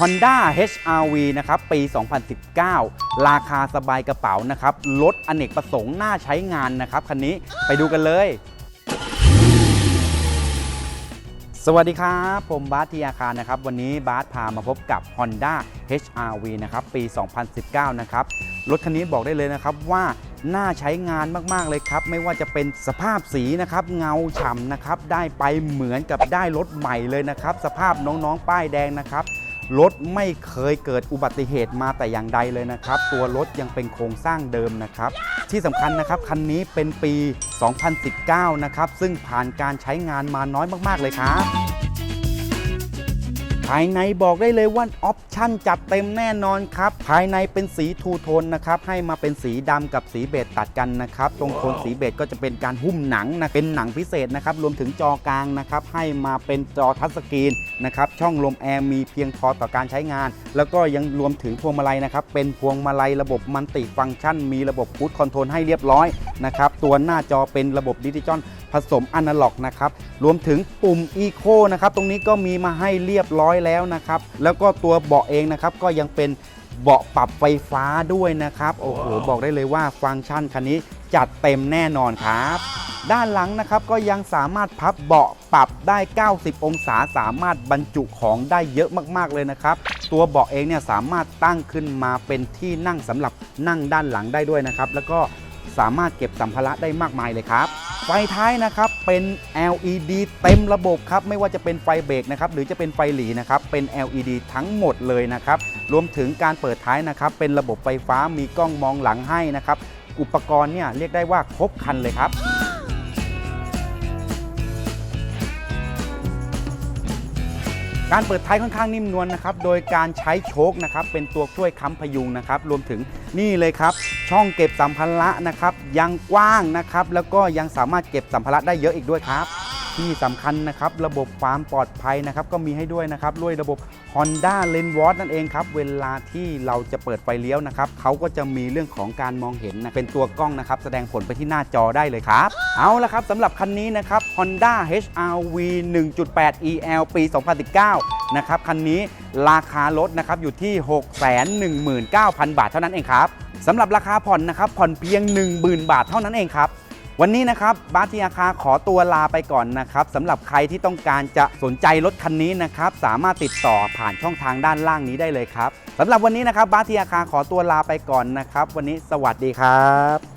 Honda HR-V นะครับปี 2019 ราคาสบายกระเป๋านะครับรถอเนกประสงค์น่าใช้งานนะครับคันนี้ไปดูกันเลยสวัสดีครับ ผมบาสทีอาคารนะครับ วันนี้บาสพามาพบกับ Honda HR-V นะครับปี 2019 นะครับ รถคันนี้บอกได้เลยนะครับว่าน่าใช้งานมาก ๆ เลยครับ ไม่ว่าจะเป็นสภาพสีนะครับ เงาฉ่ำนะครับ ได้ไปเหมือนกับได้รถใหม่เลยนะครับ สภาพน้อง ๆ ป้ายแดงนะครับ รถไม่เคยเกิดอุบัติเหตุมาแต่อย่างใดเลยนะครับ ตัวรถยังเป็นโครงสร้างเดิมนะครับ ที่สำคัญนะครับ คันนี้เป็นปี 2019 นะครับ ซึ่งผ่านการใช้งานมาน้อยมาก ๆ เลยครับ ภายในบอกได้เลยว่าออปชั่นจัดเต็มแน่นอนครับ ภายในเป็นสีทูโทนนะครับ ให้มาเป็นสีดำกับสีเบจตัดกันนะครับ ตรงโทนสีเบจก็จะเป็นการหุ้มหนังนะ เป็นหนังพิเศษนะครับ รวมถึงจอกลางนะครับ ให้มาเป็นจอทัชสกรีนนะครับ ช่องลมแอร์มีเพียงพอต่อการใช้งาน แล้วก็ยังรวมถึงพวงมาลัยนะครับ เป็นพวงมาลัยระบบมันติฟังก์ชัน มีระบบฟูดคอนโทรลให้เรียบร้อยนะครับ ตัวหน้าจอเป็นระบบดิจิตอลผสมอนาล็อกนะครับ รวมถึงปุ่ม Eco นะครับ ตรงนี้ก็มีมาให้เรียบร้อยแล้วนะครับ แล้วก็ตัวเบาะเองนะครับก็ยังเป็นเบาะปรับไฟฟ้าด้วยนะครับ โอ้โห บอกได้เลยว่าฟังก์ชันคันนี้จัดเต็มแน่นอนครับ ด้านหลังนะครับก็ยังสามารถพับเบาะปรับได้ 90 องศาสามารถบรรจุของได้เยอะมากๆเลยนะครับ ตัวเบาะเองเนี่ยสามารถตั้งขึ้นมาเป็นที่นั่งสำหรับนั่งด้านหลังได้ด้วยนะครับ แล้วก็สามารถเก็บสัมภาระได้มากมายเลยครับ ไฟท้ายนะครับเป็น LED เต็มระบบครับไม่ว่าจะเป็นไฟเบรกนะครับหรือจะเป็นไฟหลีนะครับเป็น LED ทั้งหมดเลยนะครับรวมถึงการเปิดท้ายนะครับเป็นระบบไฟฟ้ามีกล้องมองหลังให้นะครับอุปกรณ์เนี่ยเรียกได้ว่าครบครันเลยครับ การเปิดท้ายค่อนข้างนิ่มนวลนะครับ โดยการใช้โชคนะครับเป็นตัวช่วยค้ำพยุงนะครับ รวมถึงนี่เลยครับ ช่องเก็บสัมภาระนะครับ ยังกว้างนะครับ แล้วก็ยังสามารถเก็บสัมภาระได้เยอะอีกด้วยครับ ที่สำคัญนะครับระบบความปลอดภัยนะครับก็มีให้ด้วยนะครับด้วยระบบ Honda l e n w a t นั่นเองครับเวลาที่เราจะเปิดไฟเลี้ยวนะครับเขาก็จะมีเรื่องของการมองเห็นนะเป็นตัวกล้องนะครับแสดงผลไปที่หน้าจอได้เลยครับ เอาละครับสำหรับคันนี้นะครับ Honda HR-V 1.8 EL ปี 2019 นะครับคันนี้ราคารถนะครับอยู่ที่ 619,000 บาทเท่านั้นเองครับสำหรับราคาผ่อนนะครับผ่อนเพียง 10,000 บาทเท่านั้นเองครับ วันนี้นะครับบาสทีอาคาขอตัวลาไปก่อนนะครับสำหรับใครที่ต้องการจะสนใจรถคันนี้นะครับ สามารถติดต่อผ่านช่องทางด้านล่างนี้ได้เลยครับสำหรับวันนี้นะครับบาสทีอาคาขอตัวลาไปก่อนนะครับ วันนี้สวัสดีครับ